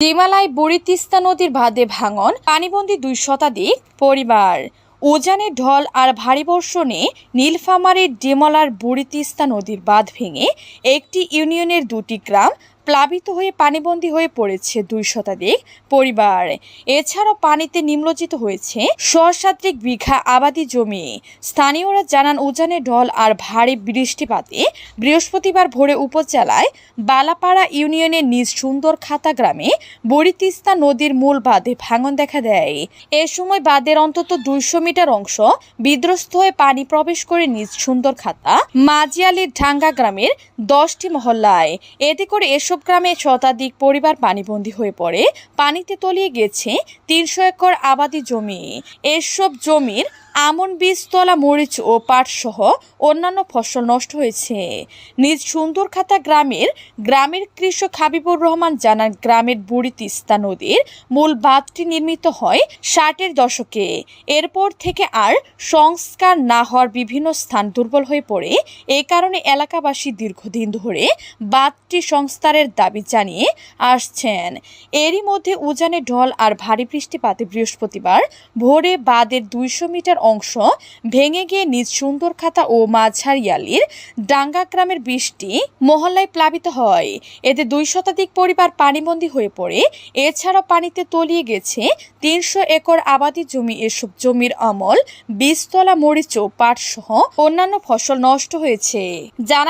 ডিমালায় বুড়ি তিস্তা নদীর বাঁধে ভাঙন, পানিবন্দী দুই শতাধিক পরিবার। উজানে ঢল আর ভারী বর্ষণে নীলফামারীর ডিমলার বুড়ি তিস্তা নদীর বাঁধ ভেঙে একটি ইউনিয়নের দুটি গ্রাম প্লাবিত হয়ে পানিবন্দী হয়ে পড়েছে দুই শতাধিক পরিবার। এছাড়াও পানিতে নিম্নজিত হয়েছে সহস্রাধিক বিঘা আবাদি জমি। স্থানীয়রা জানান, উজানে ঢল আর ভারী বৃষ্টিপাতে বৃহস্পতিবার ভোরে উপজেলায় বালাপাড়া ইউনিয়নের নিজ সুন্দর খাতা গ্রামে বড়িতিস্তা নদীর মূল বাঁধে ভাঙন দেখা দেয়। এ সময় বাঁধের অন্তত দুইশো মিটার অংশ বিধ্বস্ত হয়ে পানি প্রবেশ করে নিজ সুন্দর খাতা মাজিয়ালির ঢাঙ্গা গ্রামের দশটি মহল্লায়। এতে করে এসব গ্রামে শতাধিক পরিবার পানিবন্দী হয়ে পড়ে। পানিতে তলিয়ে গেছে তিনশো একর আবাদি জমি। এসব জমির আমন বীজতলা মরিচ ও পাট সহ অন্যান্য ফসল নষ্ট হয়েছে। নিজ সুন্দরখাতা গ্রামের গ্রামের কৃষক হাবিবুর রহমান জানান, গ্রামের বুড়ি তিস্তা নদীর মূল বাঁধটি নির্মিত হয় ষাটের দশকে। এরপর থেকে আর সংস্কার না হওয়ার বিভিন্ন স্থান দুর্বল হয়ে পড়ে। এই কারণে এলাকাবাসী দীর্ঘদিন ধরে বাঁধটি সংস্কারের দাবি জানিয়ে আসছেন। এরই মধ্যে উজানে ঢল আর ভারী বৃষ্টিপাতে বৃহস্পতিবার ভোরে বাঁধের দুইশো মিটার অংশ ভেঙে গিয়ে নিজ সুন্দর খাতা ও মাঝারিয়ালির ডাঙ্গা গ্রামের বৃষ্টি মহল্লায় প্লাবিত হয়। এতে দুই শতাধিক পরিবার পানিবন্দী হয়ে পড়ে। এছাড়া পানিতে তলিয়ে গেছে তিনশো একর আবাদি জমি। এসব জমির আমল, বীজতলা, মরিচ ও পাট সহ অন্যান্য ফসল নষ্ট হয়েছে। জানা